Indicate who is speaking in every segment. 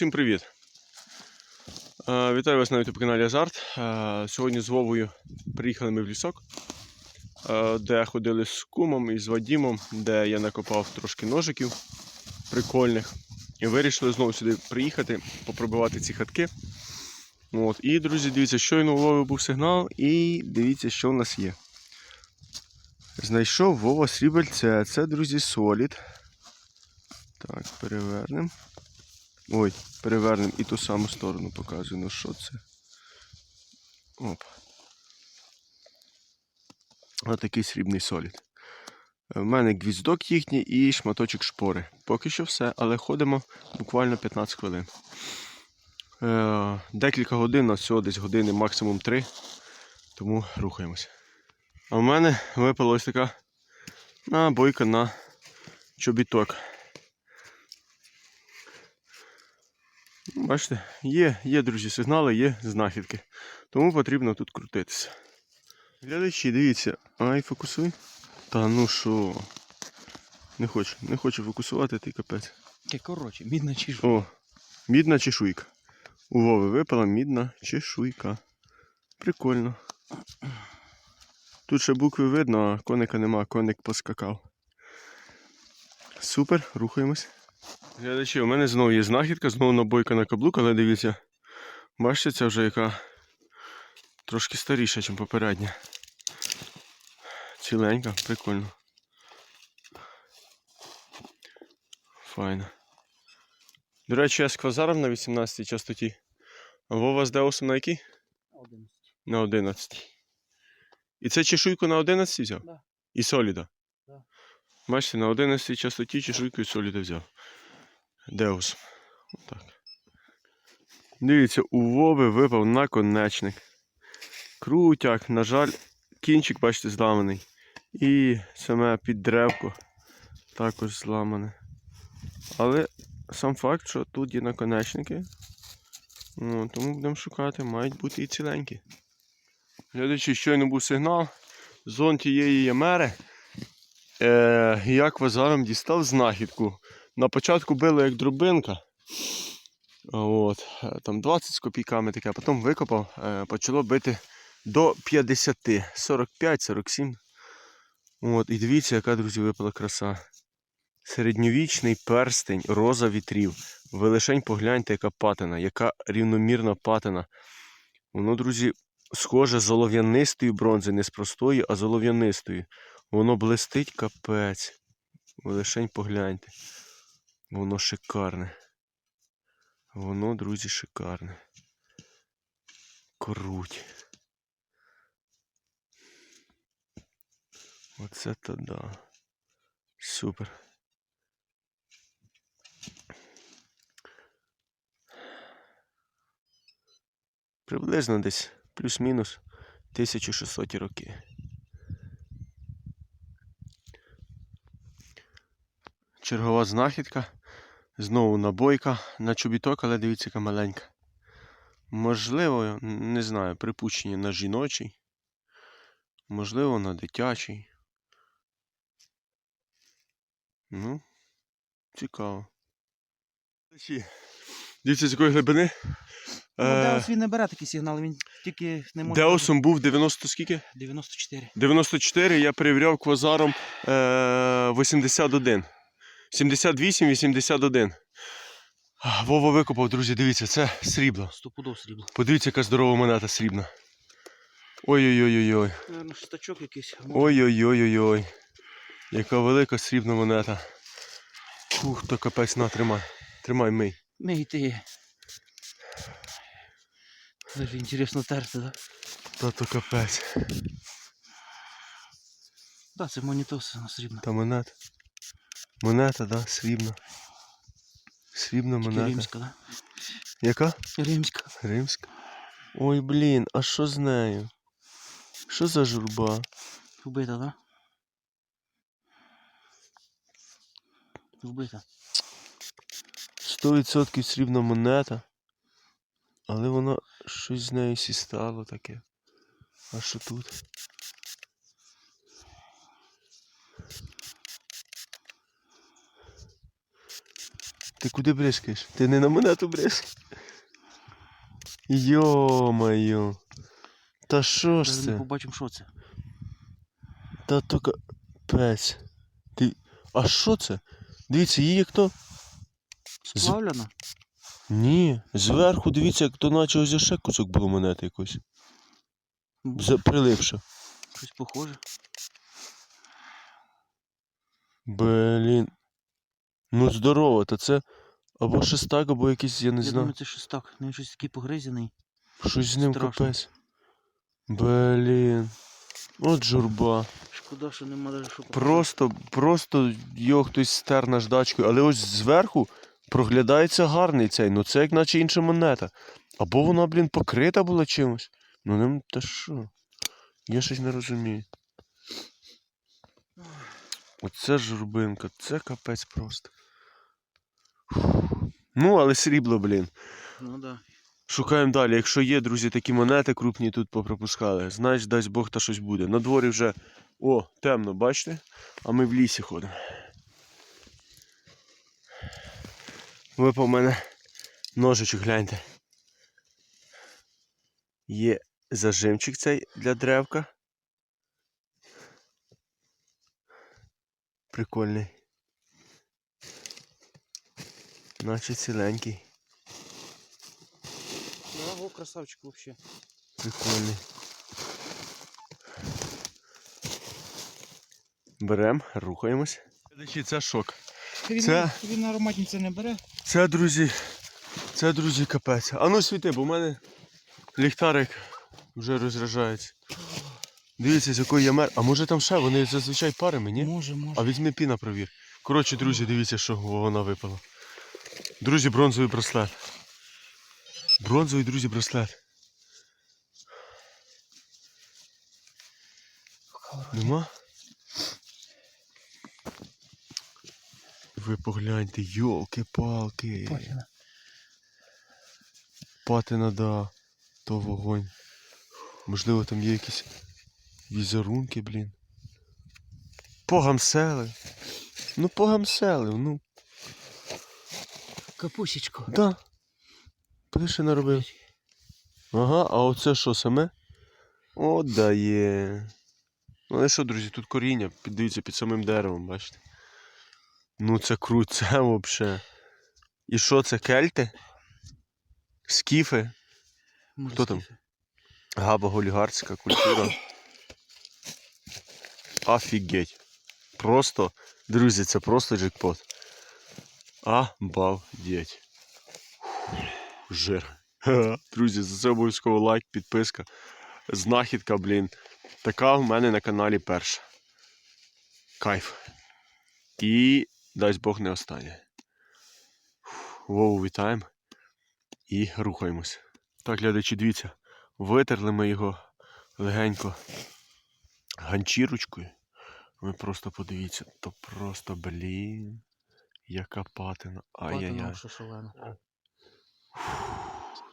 Speaker 1: Всім привіт! Е, Вітаю вас на youtube каналі Азарт. Е, Сьогодні з Вовою приїхали ми в лісок, е, де ходили з кумом і з Вадімом, де я накопав трошки ножиків прикольних. І вирішили знову сюди приїхати, попробувати ці хатки. От. І, друзі, дивіться, щойно у Вови був сигнал, і дивіться, що в нас є. Знайшов Вова срібельце. Це, друзі, солід. Так, перевернемо. Ой, перевернемо і ту саму сторону показую. Ну що це? Оп. Отакий срібний солід. У мене гвіздок їхній і шматочок шпори. Поки що все, але ходимо буквально 15 хвилин. Е, декілька годин, на всього десь години, максимум 3. Тому рухаємося. А в мене випала ось така набойка на чобіток. Бачите, є, є, друзі, сигнали, є знахідки. Тому потрібно тут крутитися. Глядачі, дивіться, ай, фокусуй. Та ну що. Не хочу, не хочу фокусувати, ти капець.
Speaker 2: Коротше, мідна чижу.
Speaker 1: О, мідна чешуйка. У Вови випала мідна чешуйка. Прикольно. Тут ще букви видно, а коника нема, коник поскакав. Супер, рухаємось. Глядачі, у мене знову є знахідка, знову набойка на каблук, але дивіться, бачите, ця вже яка трошки старіша, ніж попередня. Ціленька, прикольно. Файно. До речі, я з квазаром на 18 частоті. А Вова з Деусом на якій? На 11. І це чешуйку на 11 взяв?
Speaker 2: Да.
Speaker 1: І соліда? Бачите, на 11 частоті чешуйку і соліда взяв. Деус. Отак. Дивіться, у Вови випав наконечник. Крутяк, на жаль, кінчик, бачите, зламаний. І саме піддревко також зламане. Але сам факт, що тут є наконечники. Ну, тому будемо шукати, мають бути і ціленькі. Глядачі, щойно був сигнал. Зон тієї ямери. Е, я квазаром дістав знахідку. На початку било як дробинка. От, е, там 20 з копійками таке, а потім викопав, е, почало бити до 50, 45, 47. От, і дивіться, яка, друзі, випала краса. Середньовічний перстень, роза вітрів. Ви лишень погляньте, яка патина, яка рівномірна патина. Воно, друзі, схоже з олов'янистої бронзи, не з простої, а з олов'янистої. Воно блистить капець. Ви лишень погляньте. Воно шикарне. Воно, друзі, шикарне. Круть. Оце то да. Супер. Приблизно десь плюс-мінус 1600 роки. Чергова знахідка. Знову набойка на чобіток, але дивіться, яка маленька. Можливо, не знаю, припущення на жіночий. Можливо, на дитячий. Ну, цікаво. Дивіться, з якої глибини.
Speaker 2: Ну,
Speaker 1: Е,
Speaker 2: Деус він не бере такий сигнал, він тільки не може.
Speaker 1: Деусом був 90 скільки?
Speaker 2: 94.
Speaker 1: 94, я перевіряв квазаром е, 81. 78, 81. Вова викопав, друзі, дивіться, це срібло.
Speaker 2: Стопудов срібло.
Speaker 1: Подивіться, яка здорова монета срібна. Ой-ой-ой-ой.
Speaker 2: Наверно, шестачок якийсь.
Speaker 1: Ой-ой-ой-ой-ой. Яка велика срібна монета. Ух, то капець на, тримай. Тримай мий.
Speaker 2: Мій ти. Даже інтересно терти, да?
Speaker 1: Та то капець.
Speaker 2: Да, це монітос на срібна.
Speaker 1: Та монета. Монета, да, срібна. Срібна монета.
Speaker 2: римська, да?
Speaker 1: Яка?
Speaker 2: Римська.
Speaker 1: Римська. Ой, блін, а що з нею? Що за журба?
Speaker 2: Вбита, да? Вбита.
Speaker 1: 100% срібна монета. Але воно щось з нею сі стало таке. А що тут? Ти куди бризкаєш? Ти не на монету бризкаєш? Йо-моє. Та що ж це?
Speaker 2: не побачимо, що це.
Speaker 1: Та то капець. Ти... А що це? Дивіться, її як то. З-
Speaker 2: Сплавлено?
Speaker 1: Ні. Зверху дивіться, як то наче ось ще кусок було монети якось. З- Прилипше.
Speaker 2: Щось похоже.
Speaker 1: Блін. Ну здорово, та це або шестак, або якийсь, я не
Speaker 2: Я
Speaker 1: знаю.
Speaker 2: думаю, це щось так. Він щось такий погризений.
Speaker 1: Щось з ним
Speaker 2: страшно.
Speaker 1: капець. Блін. От журба.
Speaker 2: Шкода, що нема даже що.
Speaker 1: Просто, просто його хтось стер наждачкою, але ось зверху проглядається гарний цей, ну це як наче інша монета. Або вона, блін, покрита була чимось. Ну ним та що? Я щось не розумію. Оце журбинка, це капець просто. Ну, але срібло, блін.
Speaker 2: Ну да.
Speaker 1: Шукаємо далі. Якщо є, друзі, такі монети крупні тут попропускали, знаєш, дасть Бог та щось буде. На дворі вже о, темно, бачите? А ми в лісі ходимо. Випав у мене ножичок, гляньте. Є зажимчик цей для древка. Прикольний. Наче ціленький.
Speaker 2: Да, о, красавчик вообще.
Speaker 1: Прикольний. Берем, рухаємось. Глядачі, це шок.
Speaker 2: Він,
Speaker 1: Це-
Speaker 2: він на ароматниці не бере.
Speaker 1: Це, друзі, це, друзі, капець. А ну світи, бо в мене ліхтарик вже розряджається. Дивіться, з якої я мер. А може там ще? Вони зазвичай парами, ні?
Speaker 2: Може, може.
Speaker 1: А візьми піна провір. Коротше, друзі, дивіться, що вона випала. Друзі, бронзовий браслет. Бронзовий, друзі, браслет. Нема? Ви погляньте, йолки-палки.
Speaker 2: Патіна.
Speaker 1: Патина, да. То вогонь. Можливо, там є якісь візерунки, блін. Погамсели. Ну, погамсели, ну.
Speaker 2: Капусечко.
Speaker 1: Да. Пише наробив. Ага, а оце що саме? О, дає. Ну, але що, друзі, тут коріння, піддивіться під самим деревом, бачите? Ну це круть, це взагалі. І що це, кельти? Скіфи?
Speaker 2: Може,
Speaker 1: Хто там?
Speaker 2: скіфи.
Speaker 1: Габо-голігарська культура. Офігеть. Просто, друзі, це просто джекпот. Обалдеть. Жир. Друзі, за це обов'язково лайк, підписка. Знахідка, блін. Така в мене на каналі перша. Кайф. І дасть Бог не остання. Вову вітаємо. І рухаємось. Так, глядачі, дивіться. Витерли ми його легенько ганчірочкою. Ви просто подивіться, то просто, блін, яка патина.
Speaker 2: Патина
Speaker 1: Ай-яй-яй.
Speaker 2: що шалена.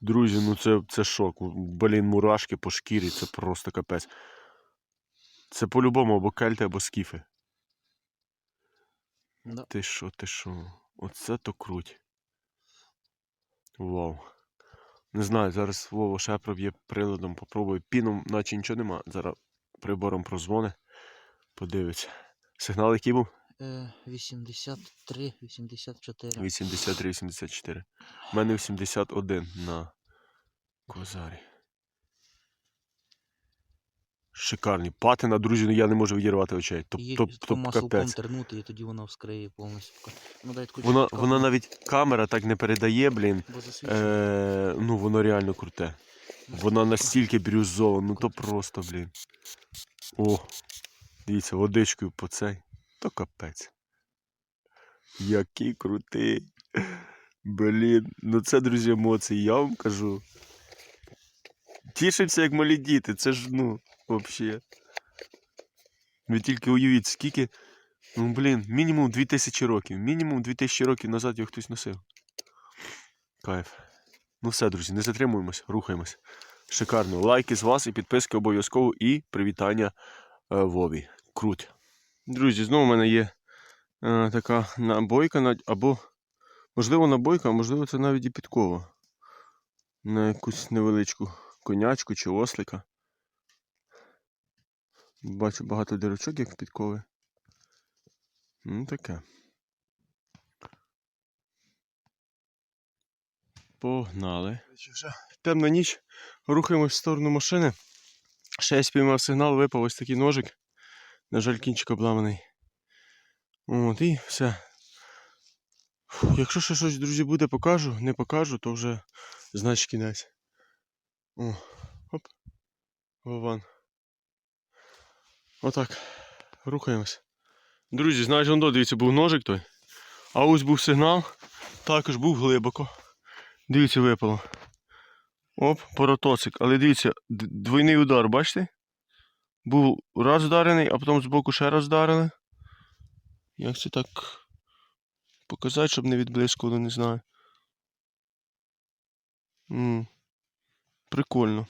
Speaker 1: Друзі, ну це, це шок. Блін, мурашки по шкірі, це просто капець. Це по-любому або кельти, або скіфи.
Speaker 2: Да.
Speaker 1: Ти що, ти що? Оце то круть. Вау. Не знаю, зараз Вова ще проб'є приладом, попробує. Піном, наче нічого нема. Зараз прибором прозвони. Подивиться. Сигнал який був?
Speaker 2: Е, 83, 84.
Speaker 1: 83-84. У мене 81 на козарі. Шикарні. Патина, друзі, ну я не можу відірвати очей. Топ,
Speaker 2: Її
Speaker 1: топ, топ, капець.
Speaker 2: тернути, і тоді вона вскриє повністю. Ну,
Speaker 1: Вона, вона навіть камера так не передає, блін. Е, ну, воно реально круте. Вона настільки бірюзова, ну то просто, блін. О, дивіться, водичкою по цей. То капець. Який крутий. Блін, ну це, друзі, емоції, я вам кажу. Тішимося, як малі діти, це ж, ну, взагалі. Ви тільки уявіть, скільки. Ну, блін, мінімум 2000 років. Мінімум 2000 років назад його хтось носив. Кайф. Ну все, друзі, не затримуємось, рухаємось. Шикарно. Лайки з вас і підписки обов'язково, і привітання е, Вові. Круть. Друзі, знову в мене є е, така набойка або Можливо, набойка, а можливо, це навіть і підкова. На якусь невеличку конячку чи ослика. Бачу багато дирочок, як підкови. Ну, таке. Погнали. Вже темна ніч. Рухаємось в сторону машини. Ще я спіймав сигнал, випав ось такий ножик. На жаль, кінчик обламаний. От і все. Фу, Якщо ще щось, друзі, буде, покажу. Не покажу, то вже значить кінець. О, оп. Вован. Отак. Рухаємось. Друзі, знаєш, он дивіться, був ножик той. А ось був сигнал. Також був глибоко. Дивіться, випало. Оп, поротоцик. Але дивіться, двойний удар, бачите? Був раз вдарений, а потім збоку ще раз вдарили. Як це так показати, щоб не відблискувало, не знаю. м Прикольно.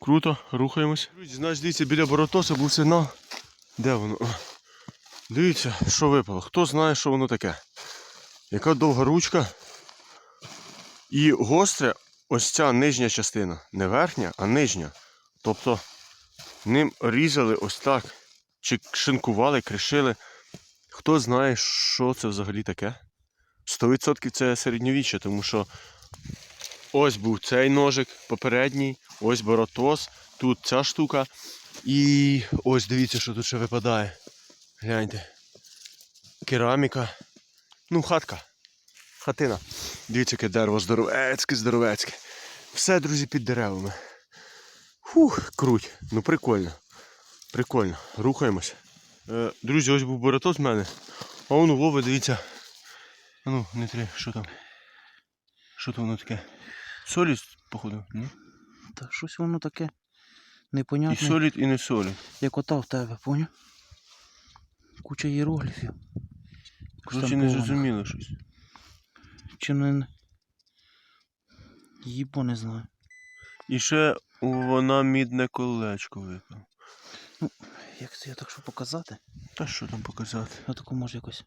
Speaker 1: Круто, рухаємось. Друзі, знаєш, дивіться, біля Боротоса був сигнал. Де воно? Дивіться, що випало. Хто знає, що воно таке? Яка довга ручка. І гостре ось ця нижня частина. Не верхня, а нижня. Тобто ним різали ось так. Чи шинкували, кришили. Хто знає, що це взагалі таке? 100% це середньовіччя, тому що ось був цей ножик попередній, ось боротос, тут ця штука. І ось дивіться, що тут ще випадає. Гляньте. Кераміка. Ну, хатка. Хатина. Дивіться, яке дерево здоровецьке, здоровецьке. Все, друзі, під деревами. Фух, круть. Ну прикольно. Прикольно. Рухаємось. Е, друзі, ось був боротос в мене. А он у дивіться. А ну, не три, що там? Що то воно таке? Солід, походу, ні?
Speaker 2: Та щось воно таке
Speaker 1: І
Speaker 2: непонятне.
Speaker 1: солід, і не солід.
Speaker 2: Як ота в тебе, поняв? Куча іерогліфів.
Speaker 1: Коротше, не зрозуміло щось.
Speaker 2: Чи не. Їбо не знаю.
Speaker 1: І ще вона мідне колечко випав.
Speaker 2: Як це я так що показати?
Speaker 1: Та що там показати?
Speaker 2: Я таку може якось.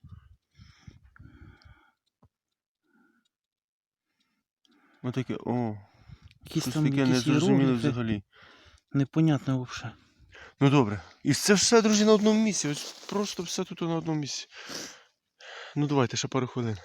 Speaker 1: Отаке, о,
Speaker 2: Якісь
Speaker 1: щось
Speaker 2: там
Speaker 1: таке
Speaker 2: якісь
Speaker 1: незрозуміле
Speaker 2: іерогліфи.
Speaker 1: взагалі.
Speaker 2: Непонятне взагалі.
Speaker 1: Ну добре. І це все, друзі, на одному місці. Ось просто все тут на одному місці. Ну давайте ще пару хвилин.